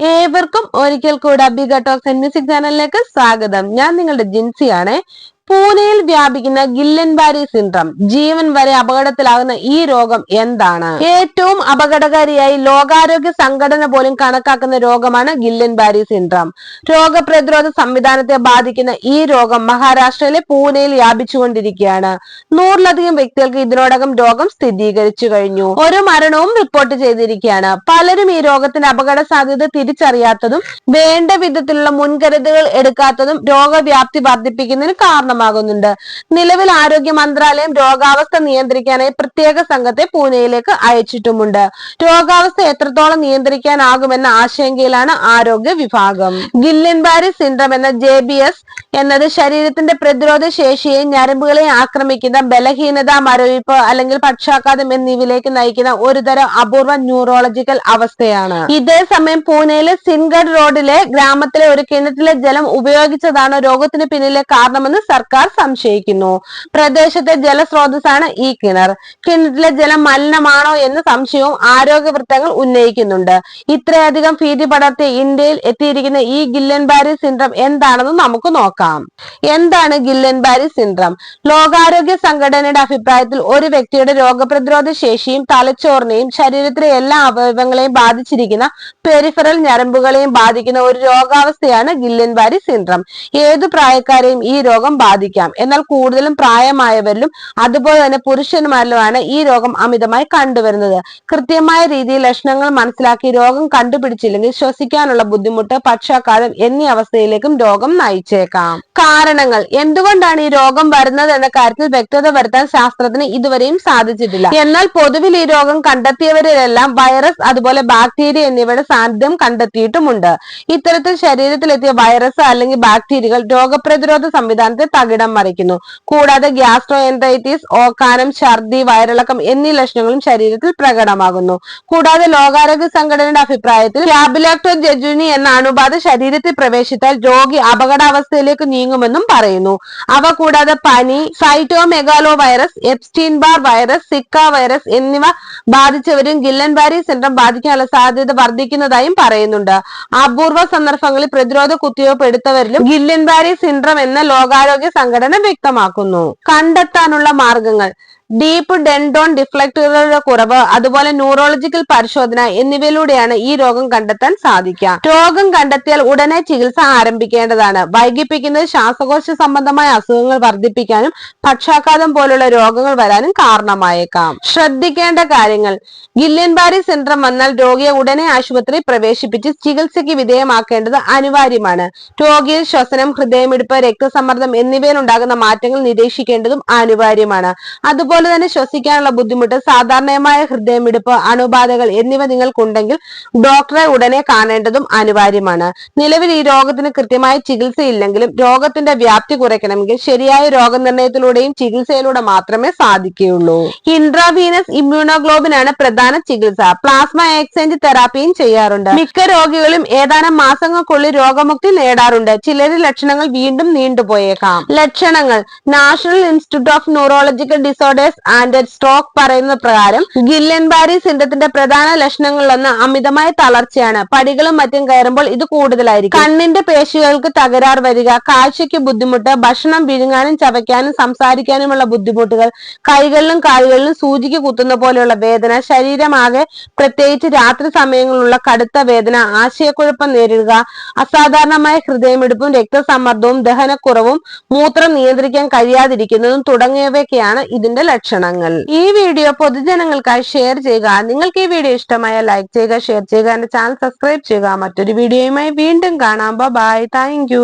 ഏവർക്കും ഒരിക്കൽ കൂടെ ബിഗ ടോക്സ് ആൻഡ് മ്യൂസിക് ചാനലിലേക്ക് സ്വാഗതം. ഞാൻ നിങ്ങളുടെ ജിൻസിയാണ്. പൂനെയിൽ വ്യാപിക്കുന്ന ഗില്ലൻ ബാരി സിൻഡ്രം ജീവൻ വരെ അപകടത്തിലാകുന്ന ഈ രോഗം എന്താണ്? ഏറ്റവും അപകടകാരിയായി ലോകാരോഗ്യ സംഘടന പോലും കണക്കാക്കുന്ന രോഗമാണ് ഗില്ലൻ ബാരി സിൻഡ്രം. രോഗപ്രതിരോധ സംവിധാനത്തെ ബാധിക്കുന്ന ഈ രോഗം മഹാരാഷ്ട്രയിലെ പൂനെയിൽ വ്യാപിച്ചുകൊണ്ടിരിക്കുകയാണ്. നൂറിലധികം വ്യക്തികൾക്ക് ഇതിനോടകം രോഗം സ്ഥിരീകരിച്ചു കഴിഞ്ഞു. ഒരു മരണവും റിപ്പോർട്ട് ചെയ്തിരിക്കുകയാണ്. പലരും ഈ രോഗത്തിന്റെ അപകട സാധ്യത തിരിച്ചറിയാത്തതും വേണ്ട വിധത്തിലുള്ള മുൻകരുതലുകൾ എടുക്കാത്തതും രോഗവ്യാപ്തി വർദ്ധിപ്പിക്കുന്നതിന് കാരണം കാരണമാകുന്നുണ്ട് നിലവിൽ ആരോഗ്യ മന്ത്രാലയം രോഗാവസ്ഥ നിയന്ത്രിക്കാനായി പ്രത്യേക സംഘത്തെ പൂനെയിലേക്ക് അയച്ചിട്ടുമുണ്ട്. രോഗാവസ്ഥ എത്രത്തോളം നിയന്ത്രിക്കാനാകുമെന്ന ആശങ്കയിലാണ് ആരോഗ്യ വിഭാഗം. ഗില്ലൻബാരി സിൻഡ്രം എന്ന ജെ ബി എസ് എന്നത് ശരീരത്തിന്റെ പ്രതിരോധ ശേഷിയെ ഞരമ്പുകളെ ആക്രമിക്കുന്ന ബലഹീനത മരവിപ്പ് അല്ലെങ്കിൽ പക്ഷാഘാതം എന്നിവയിലേക്ക് നയിക്കുന്ന ഒരുതരം അപൂർവ ന്യൂറോളജിക്കൽ അവസ്ഥയാണ്. ഇതേ സമയം പൂനെയിലെ സിൻഗഡ് റോഡിലെ ഗ്രാമത്തിലെ ഒരു കിണറ്റിലെ ജലം ഉപയോഗിച്ചതാണ് രോഗത്തിന് പിന്നിലെ കാരണമെന്ന് സർക്കാർ സർക്കാർ സംശയിക്കുന്നു. പ്രദേശത്തെ ജലസ്രോതസ്സാണ് ഈ കിണർ. കിണറ്റിലെ ജലം മലിനമാണോ എന്ന സംശയവും ആരോഗ്യ വൃത്തങ്ങൾ ഉന്നയിക്കുന്നുണ്ട്. ഇത്രയധികം ഭീതി പടർത്തി ഇന്ത്യയിൽ എത്തിയിരിക്കുന്ന ഈ ഗില്ലൻ ബാരി സിൻഡ്രം എന്താണെന്ന് നമുക്ക് നോക്കാം. എന്താണ് ഗില്ലൻ ബാരി സിൻഡ്രം? ലോകാരോഗ്യ സംഘടനയുടെ അഭിപ്രായത്തിൽ ഒരു വ്യക്തിയുടെ രോഗപ്രതിരോധ ശേഷിയും തലച്ചോറിനെയും ശരീരത്തിലെ എല്ലാ അവയവങ്ങളെയും ബാധിച്ചിരിക്കുന്ന പെരിഫറൽ ഞരമ്പുകളെയും ബാധിക്കുന്ന ഒരു രോഗാവസ്ഥയാണ് ഗില്ലൻ ബാരി സിൻഡ്രം. ഏതു പ്രായക്കാരെയും ഈ രോഗം ബാധിക്കും? ബാധിക്കാം. എന്നാൽ കൂടുതലും പ്രായമായവരിലും അതുപോലെ തന്നെ പുരുഷന്മാരിലുമാണ് ഈ രോഗം അമിതമായി കണ്ടുവരുന്നത്. കൃത്യമായ രീതിയിൽ ലക്ഷണങ്ങൾ മനസ്സിലാക്കി രോഗം കണ്ടുപിടിച്ചില്ലെങ്കിൽ ശ്വസിക്കാനുള്ള ബുദ്ധിമുട്ട് പക്ഷാഘാതം എന്നീ അവസ്ഥയിലേക്കും രോഗം നയിച്ചേക്കാം. കാരണങ്ങൾ. എന്തുകൊണ്ടാണ് ഈ രോഗം വരുന്നത് എന്ന കാര്യത്തിൽ വ്യക്തത വരുത്താൻ ശാസ്ത്രത്തിന് ഇതുവരെയും സാധിച്ചിട്ടില്ല. എന്നാൽ പൊതുവിൽ ഈ രോഗം കണ്ടെത്തിയവരിലെല്ലാം വൈറസ് അതുപോലെ ബാക്ടീരിയ എന്നിവയുടെ സാന്നിധ്യം കണ്ടെത്തിയിട്ടുമുണ്ട്. ഇത്തരത്തിൽ ശരീരത്തിലെത്തിയ വൈറസ് അല്ലെങ്കിൽ ബാക്ടീരിയകൾ രോഗപ്രതിരോധ സംവിധാനത്തെ തകിടം മറിക്കുന്നു. കൂടാതെ ഗ്യാസ്ട്രോ എൻറൈറ്റിസ് ഓക്കാനം ഛർദി വയറിളക്കം എന്നീ ലക്ഷണങ്ങളും ശരീരത്തിൽ പ്രകടമാകുന്നു. കൂടാതെ ലോകാരോഗ്യ സംഘടനയുടെ അഭിപ്രായത്തിൽ ലാബിലാക്ടോ ജജുനി എന്ന അണുബാധ ശരീരത്തിൽ പ്രവേശിച്ചാൽ രോഗി അപകടാവസ്ഥയിലേക്ക് നീങ്ങുമെന്നും പറയുന്നു. അവ കൂടാതെ പനി cytomegalovirus Epstein Barr virus Zika virus എന്നിവ ബാധിച്ചവരും ഗില്ലൻ ബാരി സിൻഡ്രം ബാധിക്കാനുള്ള സാധ്യത വർദ്ധിക്കുന്നതായും പറയുന്നുണ്ട്. അപൂർവ സന്ദർഭങ്ങളിൽ പ്രതിരോധ കുത്തിവയ്പ് എടുത്തവരിലും ഗില്ലൻ ബാരി സിൻഡ്രം എന്ന ലോകാരോഗ്യ സംഘടന വ്യക്തമാക്കുന്നു. കണ്ടെത്താനുള്ള മാർഗങ്ങൾ. ഡീപ്പ് ഡെൻഡോൺ ഡിഫ്ലക്ടറുകളുടെ കുറവ് അതുപോലെ ന്യൂറോളജിക്കൽ പരിശോധന എന്നിവയിലൂടെയാണ് ഈ രോഗം കണ്ടെത്താൻ സാധിക്കുക. രോഗം കണ്ടെത്തിയാൽ ഉടനെ ചികിത്സ ആരംഭിക്കേണ്ടതാണ്. വൈകിപ്പിക്കുന്നത് ശ്വാസകോശ സംബന്ധമായ അസുഖങ്ങൾ വർദ്ധിപ്പിക്കാനും പക്ഷാഘാതം പോലുള്ള രോഗങ്ങൾ വരാനും കാരണമായേക്കാം. ശ്രദ്ധിക്കേണ്ട കാര്യങ്ങൾ. ഗില്യൻബാരി സിൻഡ്രം വന്നാൽ രോഗിയെ ഉടനെ ആശുപത്രി പ്രവേശിപ്പിച്ച് ചികിത്സയ്ക്ക് വിധേയമാക്കേണ്ടത് അനിവാര്യമാണ്. രോഗിയിൽ ശ്വസനം ഹൃദയമിടിപ്പ് രക്തസമ്മർദ്ദം എന്നിവയിൽ ഉണ്ടാകുന്ന മാറ്റങ്ങൾ നിരീക്ഷിക്കേണ്ടതും അനിവാര്യമാണ്. അതുപോലെ അതുപോലെ തന്നെ ശ്വസിക്കാനുള്ള ബുദ്ധിമുട്ട് സാധാരണമായ ഹൃദയമിടിപ്പ് അണുബാധകൾ എന്നിവ നിങ്ങൾക്കുണ്ടെങ്കിൽ ഡോക്ടറെ ഉടനെ കാണേണ്ടതും അനിവാര്യമാണ്. നിലവിൽ ഈ രോഗത്തിന് കൃത്യമായ ചികിത്സയില്ലെങ്കിലും രോഗത്തിന്റെ വ്യാപ്തി കുറയ്ക്കണമെങ്കിൽ ശരിയായ രോഗനിർണയത്തിലൂടെയും ചികിത്സയിലൂടെ മാത്രമേ സാധിക്കുകയുള്ളൂ. ഇൻട്രാവീനസ് ഇമ്മ്യൂണോഗ്ലോബിൻ ആണ് പ്രധാന ചികിത്സ. പ്ലാസ്മ എക്സ്ചേഞ്ച് തെറാപ്പിയും ചെയ്യാറുണ്ട്. മിക്ക രോഗികളും ഏതാനും മാസങ്ങൾക്കുള്ളിൽ രോഗമുക്തി നേടാറുണ്ട്. ചിലരിൽ ലക്ഷണങ്ങൾ വീണ്ടും നീണ്ടുപോയേക്കാം. ലക്ഷണങ്ങൾ. National Institute of Neurological Disorders and Stroke പറയുന്ന പ്രകാരം ഗില്ലൻ ബാരി സിൻഡത്തിന്റെ പ്രധാന ലക്ഷണങ്ങളിലൊന്ന് അമിതമായ തളർച്ചയാണ്. പടികളും മറ്റും കയറുമ്പോൾ ഇത് കൂടുതലായിരിക്കും. കണ്ണിന്റെ പേശികൾക്ക് തകരാർ വരിക കാഴ്ചയ്ക്ക് ബുദ്ധിമുട്ട് ഭക്ഷണം വിഴുങ്ങാനും ചവയ്ക്കാനും സംസാരിക്കാനുമുള്ള ബുദ്ധിമുട്ടുകൾ കൈകളിലും കാലുകളിലും സൂചിക്ക് കുത്തുന്ന പോലെയുള്ള വേദന ശരീരമാകെ പ്രത്യേകിച്ച് രാത്രി സമയങ്ങളിലുള്ള കടുത്ത വേദന ആശയക്കുഴപ്പം നേരിടുക അസാധാരണമായ ഹൃദയമിടിപ്പും രക്തസമ്മർദ്ദവും ദഹനക്കുറവും മൂത്രം നിയന്ത്രിക്കാൻ കഴിയാതിരിക്കുന്നതും തുടങ്ങിയവയൊക്കെയാണ് ഇതിന്റെ ലക്ഷണങ്ങൾ. ഈ വീഡിയോ പൊതുജനങ്ങൾക്കായി ഷെയർ ചെയ്യുക. നിങ്ങൾക്ക് ഈ വീഡിയോ ഇഷ്ടമായ ലൈക്ക് ചെയ്യുക ഷെയർ ചെയ്യുക എന്റെ ചാനൽ സബ്സ്ക്രൈബ് ചെയ്യുക. മറ്റൊരു വീഡിയോയുമായി വീണ്ടും കാണാം. Bye thank